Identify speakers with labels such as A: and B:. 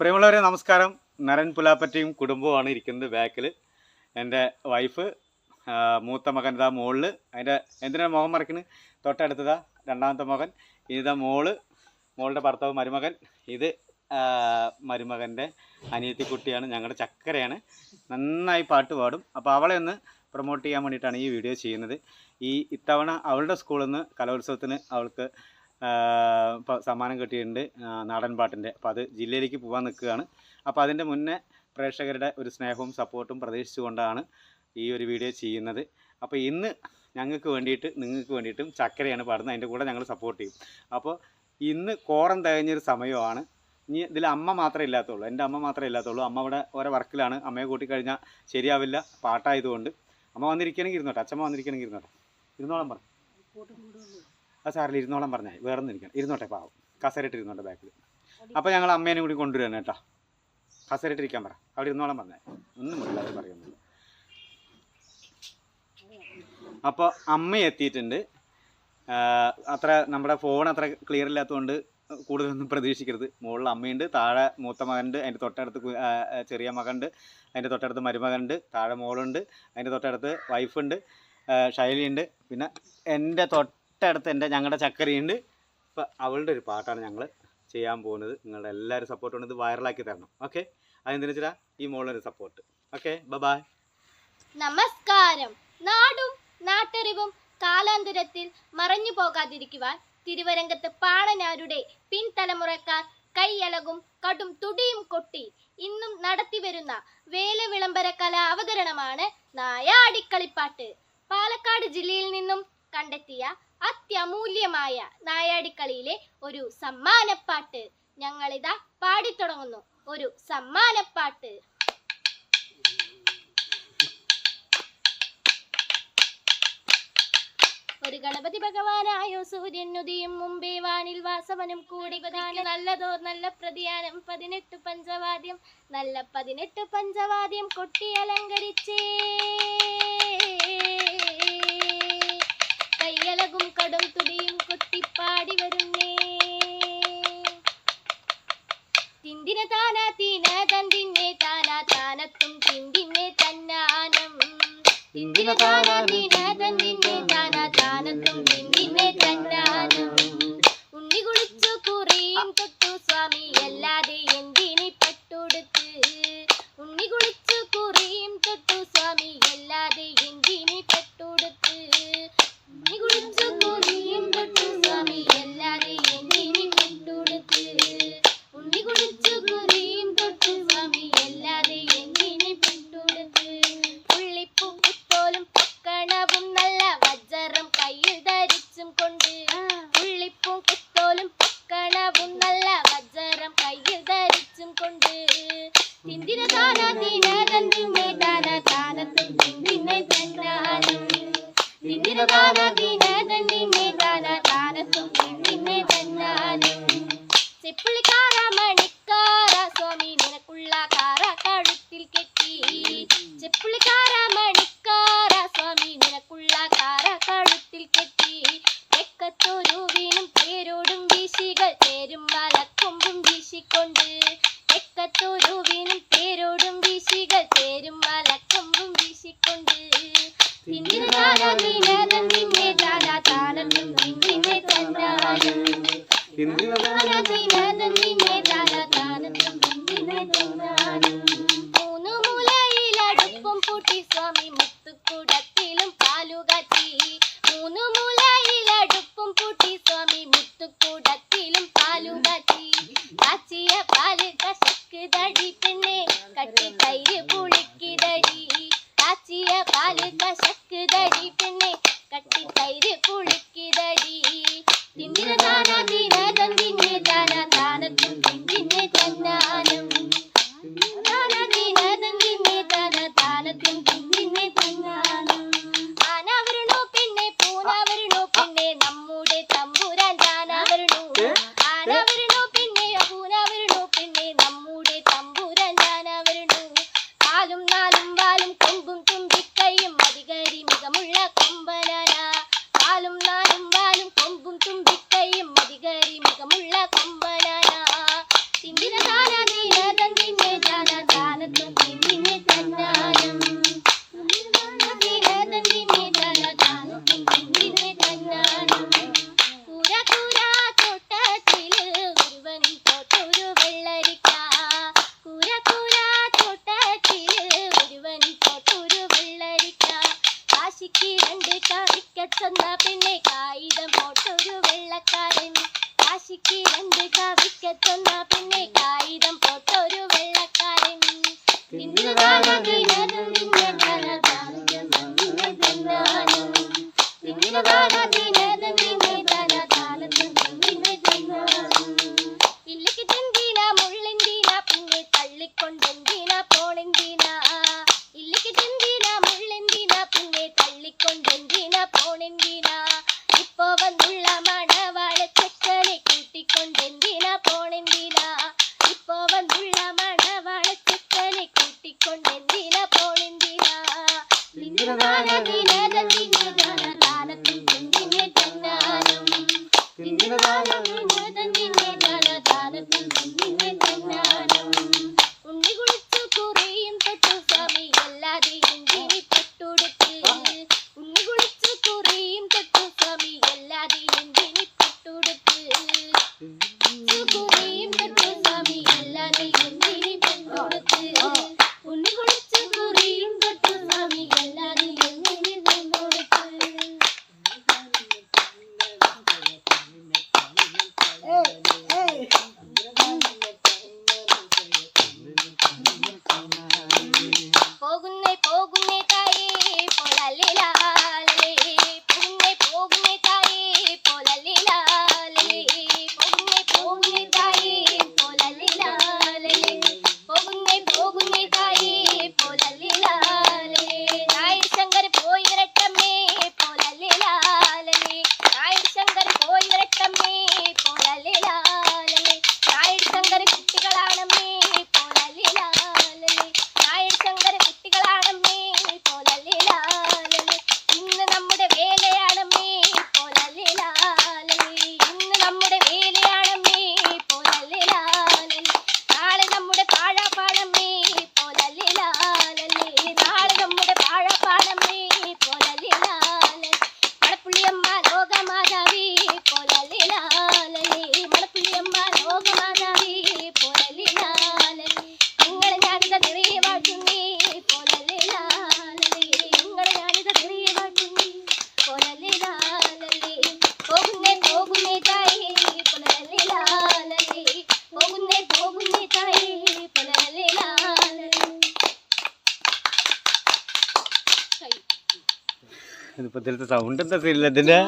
A: പ്രിയമുള്ളവരെ നമസ്കാരം. നരൻ പുലാപ്പറ്റയും കുടുംബവുമാണ് ഇരിക്കുന്നത് ബാക്കിൽ എന്റെ വൈഫ് മൂത്ത മകൻ ഇതാ മോൾ അതിന്റെ എന്തിനാണ് മുഖം മറക്കുന്നത് തൊട്ടടുത്തതാ രണ്ടാമത്തെ മകൻ ഇതാ മോൾ. മോളുടെ ഭർത്താവ് മരുമകൻ. ഇത് മരുമകന്റെ അനിയത്തി കുട്ടിയാണ് ഞങ്ങളുടെ ചക്കരയാണ്. നന്നായി പാട്ട് പാടും. അപ്പോൾ അവളെ ഒന്ന് പ്രൊമോട്ട് ചെയ്യാൻ വേണ്ടിയിട്ടാണ് ഈ വീഡിയോ ചെയ്യുന്നത്. ഈ ഇത്തവണ അവളുടെ സ്കൂളിൽ നിന്ന് കലോത്സവത്തിന് അവൾക്ക് സമ്മാനം കിട്ടിയിട്ടുണ്ട് നാടൻ പാട്ടിന്റെ അപ്പോൾ അത് ജില്ലയിലേക്ക് പോകാൻ നിൽക്കുകയാണ്. അപ്പോൾ അതിന്റെ മുന്നേ പ്രേക്ഷകരുടെ ഒരു സ്നേഹവും സപ്പോർട്ടും പ്രതീക്ഷിച്ചുകൊണ്ടാണ് ഈ ഒരു വീഡിയോ ചെയ്യുന്നത്. അപ്പോൾ ഇന്ന് ഞങ്ങൾക്ക് വേണ്ടിയിട്ട് നിങ്ങൾക്ക് വേണ്ടിയിട്ടും ചക്കരയാണ് പാടുന്നത്. അതിന്റെ കൂടെ ഞങ്ങൾ സപ്പോർട്ട് ചെയ്യും. അപ്പോൾ ഇന്ന് കോറം തികഞ്ഞൊരു സമയമാണ്. ഇനി ഇതിൽ അമ്മ മാത്രമേ ഇല്ലാത്തുള്ളൂ. എന്റെ അമ്മ മാത്രമേ ഇല്ലാത്തുള്ളൂ. അമ്മ ഇവിടെ ഓരോ വർക്കിലാണ്. അമ്മയെ കൂട്ടിക്കഴിഞ്ഞാൽ ശരിയാവില്ല. പാട്ടായതുകൊണ്ട്. അമ്മ വന്നിരിക്കണമെങ്കിൽ ഇരുന്നോട്ടെ. അച്ഛമ്മ വന്നിരിക്കണമെങ്കിൽ ഇരുന്നോട്ടെ. ഇരുന്നോളം പറഞ്ഞു ആ സാറിൽ ഇരുന്നോളം പറഞ്ഞാൽ വേറെ ഒന്നും ഇരിക്കണം ഇരുന്നോട്ടെ പാവം. കസരയിട്ട് ഇരുന്നോട്ടെ ബാക്കിൽ അപ്പോൾ ഞങ്ങൾ അമ്മേനെ കൂടി കൊണ്ടുവരാൻ കേട്ടോ. കസരയിട്ട് ഇരിക്കാൻ പറ. അവിടെ ഇരുന്നോളം പറഞ്ഞാൽ ഒന്നും അവർ പറയുന്നില്ല. അപ്പോൾ അമ്മ എത്തിയിട്ടുണ്ട്. അത്ര നമ്മുടെ ഫോൺ അത്ര ക്ലിയർ ഇല്ലാത്തതുകൊണ്ട് കൂടുതലൊന്നും പ്രതീക്ഷിക്കരുത്. മുകളിൽ അമ്മയുണ്ട് താഴെ മൂത്ത മകനുണ്ട് അതിന്റെ തൊട്ടടുത്ത് ചെറിയ മകനുണ്ട് അതിന്റെ തൊട്ടടുത്ത് മരുമകനുണ്ട് താഴെ മോളുണ്ട് അതിന്റെ തൊട്ടടുത്ത് വൈഫുണ്ട് ശൈലിയുണ്ട്. പിന്നെ എന്റെ തൊട്ടടുത്ത് എന്റെ ഞങ്ങളുടെ ചക്കരയുണ്ട്. അപ്പം അവളുടെ ഒരു പാട്ടാണ് ഞങ്ങൾ ചെയ്യാൻ പോകുന്നത്. നിങ്ങളുടെ എല്ലാവരും സപ്പോർട്ട് കൊണ്ട് ഇത് വൈറലാക്കി തരണം. ഓക്കെ അതെന്തിനു വെച്ചാൽ ഈ മോളൊരു സപ്പോർട്ട് ഓക്കെ ബബായ്
B: നമസ്കാരം. നാടും നാട്ടറിവും കാലാന്തരത്തിൽ മറഞ്ഞു പോകാതിരിക്കുവാൻ തിരുവരങ്കത്ത് പാണനാരുടെ പിൻതലമുറക്കാർ കൈയലകും കടും തുടിയും കൊട്ടി ഇന്നും നടത്തിവരുന്ന വേല വിളംബര കലാ അവതരണമാണ് നായാടിക്കളിപ്പാട്ട് പാലക്കാട് ജില്ലയിൽ നിന്നും കണ്ടെത്തിയ അത്യമൂല്യമായ നായാടിക്കളിയിലെ ഒരു സമ്മാനപ്പാട്ട് ഞങ്ങളിതാ പാടിത്തുടങ്ങുന്നു. ഒരു സമ്മാനപ്പാട്ട്. ഒരു ഗണപതി ഭഗവാനായോ സൂര്യൻ ഉദിയും മുമ്പേ വാനിൽ വാസവനും കൂടി നല്ലതോ നല്ല പ്രതിയാനം. പതിനെട്ട് പഞ്ചവാദ്യം. നല്ല പതിനെട്ട് പഞ്ചവാദ്യം കൊട്ടി അലങ്കരിച്ചേ. കൊട്ടിപ്പാടി വരുന്നേ. തിന്തിന താന തീന തന്തിന്നെ താന താനത്തും തിന്തിന്നെ തന്നാനം. തിന്തിന താന തീന തന്തിന്നെ താന താനത്തും തിന്തിന്നെ തന്നാനം ഉണ്ണി കുളിച്ചു കുറിയും തൊട്ടു സ്വാമി അല്ലാതെ എന്തിനി പട്ടുടുത്ത് ഉണ്ണി കുളിച്ചു കുറിയും തൊട്ടു സ്വാമി അല്ലാതെ എന്തിനി പട്ടുടുത്ത് ഉണ്ണി കുളിച്ചു കുറിയും തൊട്ടു സ്വാമി അല്ലാതെ എന്തിനി പട്ടുടുത്ത് ഉണ്ണി കുളിച്ചു കുറിയും തൊട്ടു സ്വാമി അല്ലാതെ എന്തിനി പട്ടുടുത്ത് പുള്ളിപ്പൂ കുത്തോലും പൊക്കണവും നല്ല വജ്രം കയ്യിൽ ധരിച്ചും കൊണ്ട് പുള്ളിപ്പൂ കുത്തോലും പൊക്കണവും നല്ല വജ്രം കയ്യിൽ ധരിച്ചും കൊണ്ട് തിന്തിന താന തീന തന്തിന്നെ താന താനത്തും തിന്തിന്നെ തന്നാനും തിന്തിന താന തീന തന്തിന്നെ താന താനത്തും തിന്തിന്നെ തന്നാനും ചെപ്പുള്ളിക്കാര മണിക്കാര സ്വാമി നിനക്കുള്ള കാര കഴുത്തിൽ കെട്ടി ചെപ്പുള്ളിക്കാര മണിക്കാര സ്വാമി നിനക്കുള്ള കാര കഴുത്തിൽ കെട്ടി തെക്കത്തൊരുവിനും പേരോടും വീശികൾ പേരും മലക്കൊമ്പും വീശിക്കൊണ്ട് തെക്കത്തൊരുവിനും പേരോടും വീശികൾ തേരും മലക്കൊമ്പും വീശിക്കൊണ്ട് തിന്നിന താന തീന തന്നിന്നെ താന താനത്തും തിന്നിനെ തന്നാനും മൂന്നു മൂലയിലടുപ്പും പൂട്ടി സ്വാമി മുത്തുക്കുടത്തിലും പാലുകാച്ചി മൂന്നു മൂലയിലടുപ്പും പൂട്ടി സ്വാമി മുത്തുക്കുടത്തിലും പാലുകാച്ചി കാച്ചിയ പാൽ കശക്ക് തടി പെണ്ണെ കട്ടി തൈര് പുളിക്കിതടി കാച്ചിയ പാൽ കശക്ക് കവിക്കച്ചെന്ന പിന്നെ കായികം പോട്ടൊരു വെള്ളക്കാരൻ കാശിക്ക് രണ്ട് കവിക്കച്ചെന്ന പിന്നെ കായികം പോട്ടൊരു വെള്ളക്കാരൻ നിന്നെ
A: ഇതിപ്പോൾ ഇതിലത്തെ സൗണ്ട് എന്താ ഇതിന്റെ